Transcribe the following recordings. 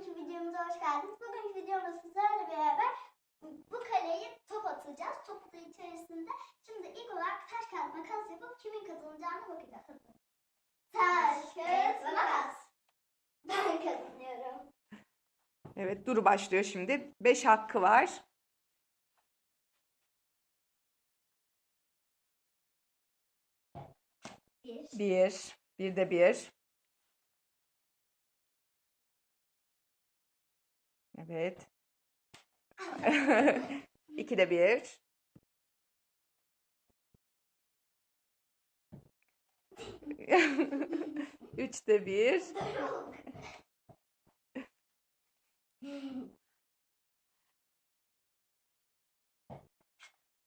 bugünkü videomuza hoş geldiniz. Bugünkü videomda sizlerle beraber bu kaleyi top atacağız. Topu da içerisinde. Şimdi ilk olarak taş kağıt makas yapıp kimin kazanacağını bakacağız. Taş kağıt makas. Ben kazanıyorum. Evet Duru başlıyor şimdi. 5 hakkı var. Bir. 1. Bir de 1. Evet. 2 de 1. Üç de bir.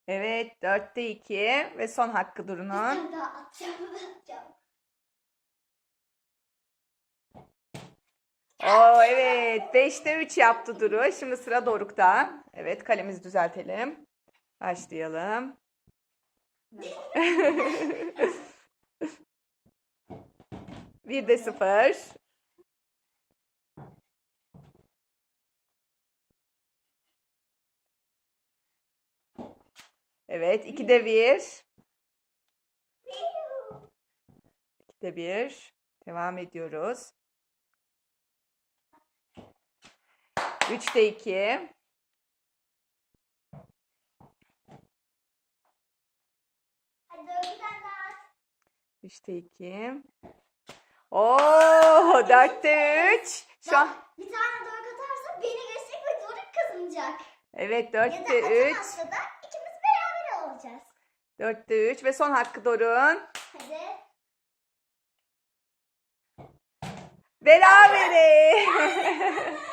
Evet, dörtte iki ve son hakkı Duru'nun. Oo evet, beşte üç yaptı Duru. Şimdi sıra Doruk'ta. Evet, kalemizi düzeltelim. Başlayalım. Bir de sıfır. Evet, iki de bir. İki de bir. Devam ediyoruz. Üçte iki. Üçte iki. Oo, dörtte üç. Şu an, Bir tane doğru atarsa beni geçecek ve Doruk kazanacak. evet Ya da dörtte üç. da ikimiz beraber olacağız. Dörtte üç ve son hakkı Doruk'un. Hadi. Berabere.